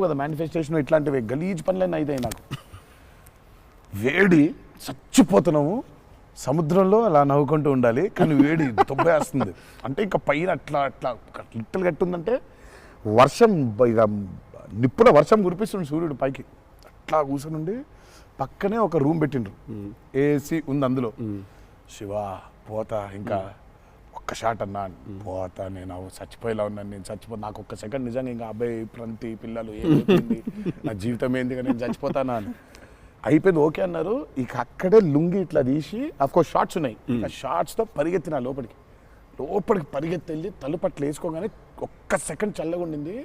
విన్నావు కదా మేనిఫెస్టేషన్ ఇట్లాంటివి. గలీజ్ పనులన్నీ అయితాయి నాకు. వేడి చచ్చిపోతున్నాము సముద్రంలో అలా నవ్వుకుంటూ ఉండాలి. కానీ వేడి తొబ్బేస్తుంది అంటే ఇంకా పైన అట్లా అట్లా లిట్టలు కట్టుందంటే వర్షం ఇక నిప్పుల వర్షం కురిపిస్తుంది సూర్యుడు పైకి. అట్లా కూర్చునుండి పక్కనే ఒక రూమ్ పెట్టిండ్రు. ఏసీ ఉంది అందులో. శివ పోతా ఇంకా ఒక్క షాట్ అన్నా పోతా నేను చచ్చిపోయేలా ఉన్నాను నేను చచ్చిపో నాకు ఒక్క సెకండ్ నిజంగా ఇంకా అబ్బాయి ప్రంతి పిల్లలు ఏమైపోయింది? నా జీవితం ఏంది నేను చచ్చిపోతానా అని. అయిపోయింది ఓకే అన్నారు. ఇక అక్కడే లుంగి ఇట్లా తీసి కోర్స్ షార్ట్స్ ఉన్నాయి. ఆ షార్ట్స్తో పరిగెత్తిన లోపలికి. లోపలికి పరిగెత్తి వెళ్ళి తలుపు అట్లా వేసుకోగానే ఒక్క సెకండ్ చల్లగా ఉండింది.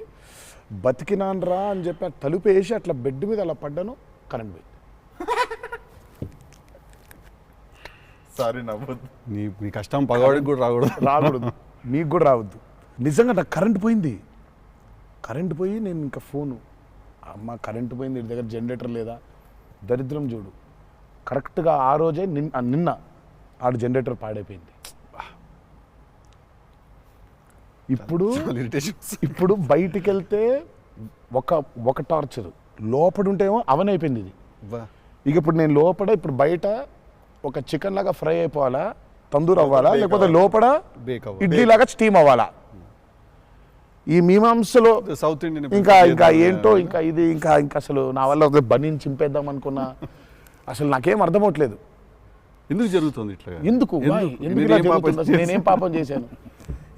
బతికినాన్రా అని చెప్పి ఆ తలుపు వేసి అట్లా బెడ్ మీద అలా పడ్డాను కరెంట్ పోయింది. సారీ నవ్వద్దు. నీ మీ కష్టం పగవాడికి కూడా రాకూడదు. రాకూడదు. మీకు కూడా రావద్దు. నిజంగా నాకు కరెంట్ పోయింది. కరెంట్ పోయి నేను ఇంకా ఫోను. అమ్మ కరెంట్ పోయింది వీడి దగ్గర జనరేటర్ లేదా? దరిద్రం చూడు. కరెక్ట్గా ఆ రోజే నిన్ ఆ నిన్న ఆడు జనరేటర్ పాడైపోయింది. ఇప్పుడు ఇప్పుడు బయటికి వెళ్తే ఒక ఒక టార్చర్. లోపల ఉంటేమో అవన్ అయిపోయింది ఇది ఇక ఇప్పుడు నేను లోపల ఇప్పుడు బయట ఒక చికెన్ లాగా ఫ్రై అయిపోవాలా? తందూరు అవ్వాలా? లేకపోతే. లోపల. ఇడ్లీ లాగా స్టీమ్ అవ్వాలా? ఈ మీమాంసలో సౌత్ ఇండియన్ ఇంకా ఇంకా ఏంటో ఇంకా ఇది ఇంకా ఇంకా అసలు నా వల్ల బనీని చింపేద్దాం అనుకున్నా. అసలు నాకేం అర్థం అవట్లేదు ఎందుకు జరుగుతుంది ఇట్లా? ఎందుకు? Why? ఎందుకు? ఇలా జరుగుతుంది? అసలు నేనేం పాపం చేశాను?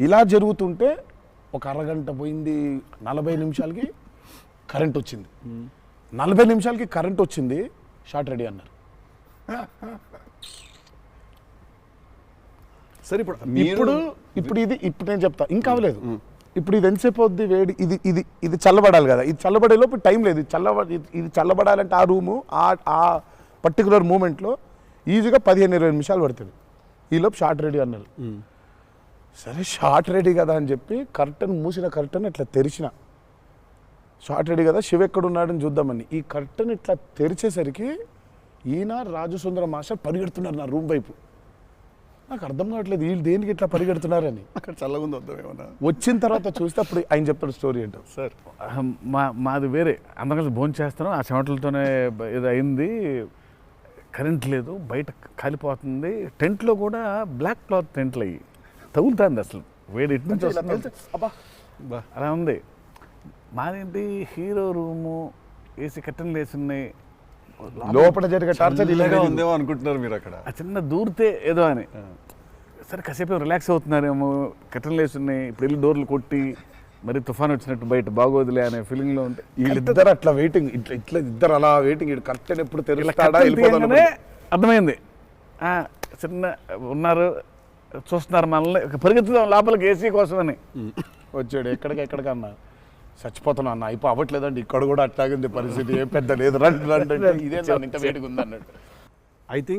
ఇలా జరుగుతుంటే ఒక అరగంట పోయింది నలభై నిమిషాలకి కరెంట్ వచ్చింది. నలభై నిమిషాలకి కరెంట్ వచ్చింది షార్ట్ రెడీ అన్నారు. సరే ఇప్పుడు ఇప్పుడు ఇప్పుడు ఇది ఇప్పుడు నేను చెప్తా. ఇంకా అవ్వలేదు. ఇప్పుడు ఇది ఎంతసేపు అవుద్ది వేడి? ఇది ఇది ఇది చల్లబడాలి కదా. ఇది చల్లబడే లోపు టైం లేదు. ఇది చల్లబ ఇది- చల్లబడాలంటే ఆ రూము ఆ ఆ పర్టికులర్ మూమెంట్లో ఈజీగా పదిహేను ఇరవై నిమిషాలు పడుతుంది. ఈ లోపు షార్ట్ రెడీ అన్నారు. సరే షార్ట్ రెడీ కదా అని చెప్పి కర్టన్ మూసిన కర్టన్ ఇట్లా తెరిచిన. షార్ట్ రెడీ కదా శివ ఎక్కడ ఉన్నాడని చూద్దామని. ఈ కర్టన్ ఇట్లా తెరిచేసరికి ఈయన రాజసుందర మాస్టర్ పరిగెడుతున్నారు నా రూమ్ వైపు. నాకు అర్థం కావట్లేదు వీళ్ళు దేనికి ఇట్లా పరిగెడుతున్నారని. అక్కడ చల్లగా ఉంది వద్దాం ఏమన్నా? వచ్చిన తర్వాత చూస్తే అప్పుడు ఆయన చెప్తాడు స్టోరీ ఏంటో. సార్. మా మాది వేరే. అందరం కలిసి భోజనం చేస్తున్నాం ఆ చెమటలతోనే ఇది అయింది. కరెంట్ లేదు బయట కాలిపోతుంది. టెంట్లో కూడా బ్లాక్ క్లాత్ టెంట్లు అయ్యి తగులుతుంది అసలు. వేడి ఇటు నుంచి వస్తుంది? అబ్బా. బా అలా ఉంది. మాదేంటి? హీరో రూము ఏసీ కట్టెలు వేసి ఉన్నాయి. లోపల జరిగే టార్చర్ ఇలాగా ఉందేమో అనుకుంటున్నారు మీరు అక్కడ. ఆ చిన్న దూరితే ఏదో అని. సరే కాసేపు రిలాక్స్ అవుతున్నారేమో కట్టెలు వేసి ఉన్నాయి ఇప్పుడు వెళ్ళి డోర్లు కొట్టి మరి తుఫాన్ వచ్చినట్టు బయట బాగోదులే అనే ఫీలింగ్లో ఉంటే. వీళ్ళిద్దరు అట్లా వెయిటింగ్ ఇట్లా ఇట్లా ఇద్దరు అలా వెయిటింగ్ ఇటు కర్టెన్ ఎప్పుడు వెళ్ళిపోతాడు తీయగానే అర్థమైంది. ఆ, చిన్న ఉన్నారు చూస్తున్నారు మనల్ని పరిగెత్తుదాం లోపలికి ఏసీ కోసమని. వచ్చాడు. ఎక్కడికి ఎక్కడికి అన్న చచ్చిపోతున్నా అన్న అయిపో అవ్వట్లేదండి ఇక్కడ కూడా అట్లాగింది పరిస్థితి ఏం పెద్ద లేదు రండి రండి ఇదే ఇంకా వేడిగా ఉంది అన్నాడు ఐ థింక్